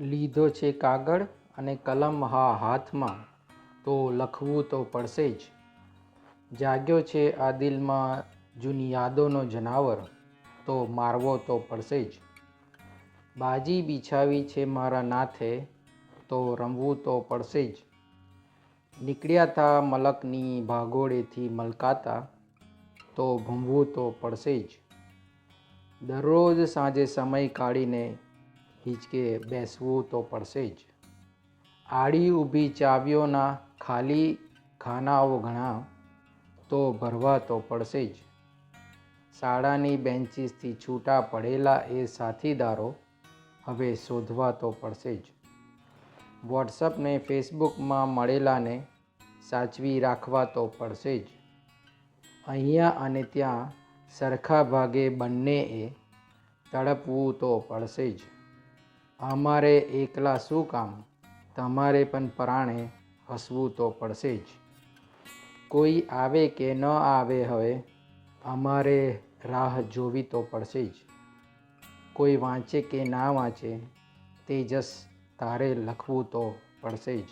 લીધો છે કાગળ અને કલમ હા હાથમાં, તો લખવું તો પડશે જ. જાગ્યો છે આ દિલમાં જૂની યાદોનો જનાવર, તો મારવો તો પડશે જ. બાજી બિછાવી છે મારા નાથે, તો રમવું તો પડશે જ. નીકળ્યા તા મલકની ભાગોળેથી મલકાતા, તો ભમવું તો પડશે જ. દરરોજ સાંજે સમય કાઢીને હિંચકે બેસવું તો પડશે જ. આડી ઊભી ચાવીઓના ખાલી ખાનાઓ ઘણા, તો ભરવા તો પડશે જ. શાળાની બેન્ચીસથી છૂટા પડેલા એ સાથીદારો હવે શોધવા તો પડશે જ. વોટ્સઅપને ફેસબુકમાં મળેલાને સાચવી રાખવા તો પડશે જ. અહીંયા અને ત્યાં સરખા ભાગે બંનેએ તડપવું તો પડશે જ. અમારે એકલા શું કામ? તમારે પણ પરાણે હસવું તો પડશે જ. કોઈ આવે કે ન આવે હવે, અમારે રાહ જોવી તો પડશે જ. કોઈ વાંચે કે ના વાંચે, તેજસ તારે લખવું તો પડશે જ.